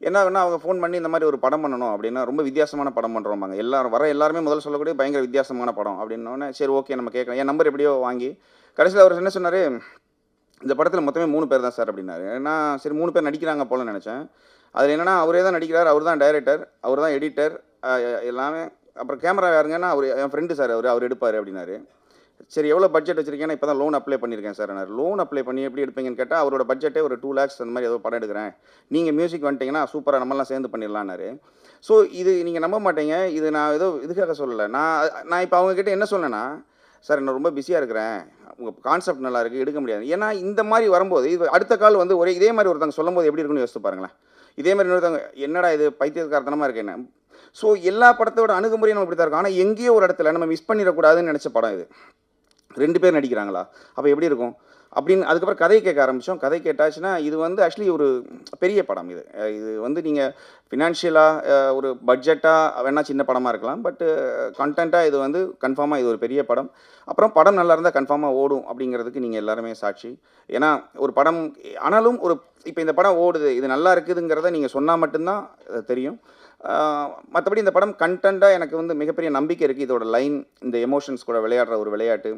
என்ன ஆகுனா அவங்க ஃபோன் பண்ணி இந்த மாதிரி ஒரு படம் பண்ணணும் அப்படின்னா ரொம்ப வித்தியாசமான படம் பண்ணுறோம்பாங்க எல்லாரும் வர எல்லாருமே முதல்ல சொல்லக்கூடிய பயங்கர வித்தியாசமான படம் அப்படின்னோடனே சரி ஓகே நம்ம கேட்கலாம். என் நம்பர் எப்படியோ வாங்கி கடைசியில் அவர் என்ன சொன்னார் இந்த படத்தில் மொத்தமே மூணு பேர் தான் சார் அப்படின்னாரு. நான் சரி மூணு பேர் நடிக்கிறாங்க போல நினச்சேன். அதில் என்னென்னா அவரே தான் நடிக்கிறார் அவர் தான் டைரக்டர் அவர் தான் எடிட்டர் எல்லாமே அப்புறம் கேமரா யாருங்கன்னா அவர் என் ஃப்ரெண்டு சார் அவர் அவர் எடுப்பார் அப்படின்னாரு. சரி எவ்வளோ பட்ஜெட் வச்சிருக்கேன்னா இப்போ தான் லோன் அப்ளை பண்ணியிருக்கேன் சார் நான் லோன் அப்ளை பண்ணி எப்படி எடுப்பீங்கன்னு கேட்டால் அவரோட பட்ஜெட்டே ஒரு டூ லேக்ஸ் அந்த மாதிரி ஏதோ படம் எடுக்கிறேன். நீங்கள் மியூசிக் வந்துட்டீங்கன்னா சூப்பராக நம்மலாம் சேர்ந்து பண்ணிடலான்னாரு. ஸோ இது நீங்கள் நம்ப மாட்டீங்க. இது நான் ஏதோ இதுக்காக சொல்லலை. நான் நான் இப்போ அவங்கக்கிட்ட என்ன சொன்னேன்னா சார் நான் ரொம்ப பிஸியாக இருக்கிறேன். உங்கள் கான்செப்ட் நல்லா இருக்குது எடுக்க முடியாது. ஏன்னா இந்த மாதிரி வரும்போது இது அடுத்த கால் வந்து ஒரே இதே மாதிரி ஒருத்தவங்க சொல்லும்போது எப்படி இருக்குன்னு யோசிச்சு பாருங்களேன். இதே மாதிரி இன்னொருத்தவங்க என்னடா இது பைத்தியக்காரத்தனமாக இருக்கு என்ன? ஸோ எல்லா படத்தோட அணுகுமுறையும் நம்ம இப்படி தான் இருக்கும். ஆனால் எங்கேயோ ஒரு இடத்துல நம்ம மிஸ் பண்ணிடக்கூடாதுன்னு நினச்ச படம் இது. ரெண்டு பேர் நடிக்கிறாங்களா? அப்போ எப்படி இருக்கும்? அப்படின்னு அதுக்கப்புறம் கதை கேட்க ஆரம்பித்தோம் கதை கேட்டாச்சுன்னா இது வந்து ஆக்சுவலி ஒரு பெரிய படம் இது. இது வந்து நீங்கள் ஃபினான்ஷியலாக ஒரு பட்ஜெட்டாக வேணால் சின்ன படமாக இருக்கலாம். பட்டு கண்டென்ட்டாக இது வந்து கன்ஃபார்மாக இது ஒரு பெரிய படம். அப்புறம் படம் நல்லா இருந்தால் கன்ஃபார்மாக ஓடும் அப்படிங்கிறதுக்கு நீங்கள் எல்லாருமே சாட்சி. ஏன்னா ஒரு படம் ஆனாலும் ஒரு இப்போ இந்த படம் ஓடுது இது நல்லா இருக்குதுங்கிறத நீங்கள் சொன்னால் மட்டும்தான் தெரியும். மற்றபடி இந்த படம் கண்டென்ட்டாக எனக்கு வந்து மிகப்பெரிய நம்பிக்கை இருக்குது இதோட லைன் இந்த எமோஷன்ஸ் கூட விளையாடுற ஒரு விளையாட்டு.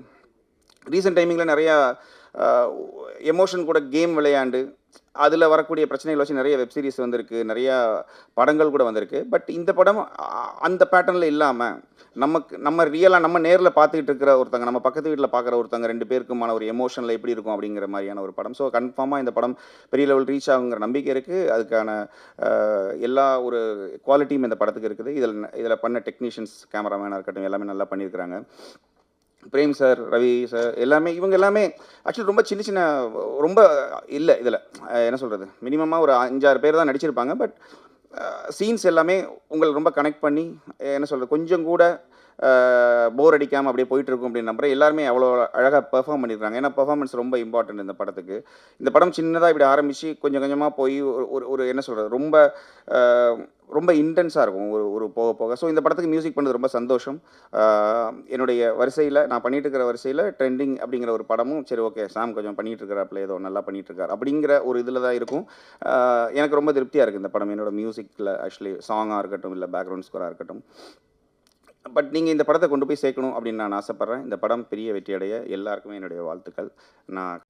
ரீசெண்ட் டைமிங்கில் நிறையா எமோஷன் கூட கேம் விளையாண்டு அதில் வரக்கூடிய பிரச்சனைகள் வச்சு நிறைய வெப் சீரிஸ் வந்திருக்கு நிறையா படங்கள் கூட வந்திருக்கு. பட் இந்த படம் அந்த பேட்டர்னில் இல்லாமல் நமக்கு நம்ம ரியலாக நம்ம நேரில் பார்த்துக்கிட்டு இருக்கிற ஒருத்தங்க நம்ம பக்கத்து வீட்டில் பார்க்குற ஒருத்தங்க ரெண்டு பேருக்குமான ஒரு எமோஷனில் எப்படி இருக்கும் அப்படிங்கிற மாதிரியான ஒரு படம். ஸோ கன்ஃபார்மாக இந்த படம் பெரிய லெவல் ரீச் ஆகுங்கிற நம்பிக்கை இருக்குது அதுக்கான எல்லா ஒரு குவாலிட்டியும் இந்த படத்துக்கு இருக்குது. இதில் இதில் பண்ண டெக்னீஷியன்ஸ் கேமராமேனாக இருக்கட்டும் எல்லாமே நல்லா பண்ணியிருக்கிறாங்க. பிரேம் சார் ரவி சார் எல்லாமே இவங்க எல்லாமே ஆக்சுவலி ரொம்ப சின்ன சின்ன ரொம்ப இல்லை இதில். என்ன சொல்கிறது மினிமமாக ஒரு அஞ்சாறு பேர் தான் நடிச்சிருப்பாங்க பட் சீன்ஸ் எல்லாமே உங்களை ரொம்ப கனெக்ட் பண்ணி என்ன சொல்கிறது கொஞ்சம் கூட போர் அடிக்காமல் அப்படியே போயிட்டுருக்கும் அப்படின்னு நம்புறேன் எல்லாருமே அவ்வளோ அழகாக பெர்ஃபார்ம் பண்ணியிருக்காங்க. ஏன்னா பெர்ஃபார்மன்ஸ் ரொம்ப இம்பார்ட்டன்ட் இந்த படத்துக்கு. இந்த படம் சின்னதாக இப்படி ஆரம்பித்து கொஞ்சம் கொஞ்சமாக போய் ஒரு- ஒரு ஒரு என்ன சொல்கிறது ரொம்ப ரொம்ப இன்டென்ஸாக இருக்கும். ஒரு ஒரு போக போக. ஸோ இந்த படத்துக்கு மியூசிக் பண்ணது ரொம்ப சந்தோஷம். என்னுடைய வரிசையில் நான் பண்ணிகிட்டு இருக்கிற வரிசையில் ட்ரெண்டிங் அப்படிங்கிற ஒரு படமும் சரி ஓகே சாம் கொஞ்சம் பண்ணிகிட்டு இருக்கிறாப்புல ஏதோ நல்லா பண்ணிகிட்டு இருக்கார் அப்படிங்கிற ஒரு இதில் தான் இருக்கும். எனக்கு ரொம்ப திருப்தியாக இருக்குது இந்த படம். என்னோட மியூசிக்கில் ஆக்சுவலி சாங்காக இருக்கட்டும் இல்லை பேக்ரவுண்ட் ஸ்கோராக இருக்கட்டும். பட் நீங்கள் இந்த படத்தை கொண்டு போய் சேர்க்கணும் அப்படின்னு நான் ஆசைப்பட்றேன். இந்த படம் பெரிய வெற்றியடைய எல்லாருக்குமே என்னுடைய வாழ்த்துக்கள். நான்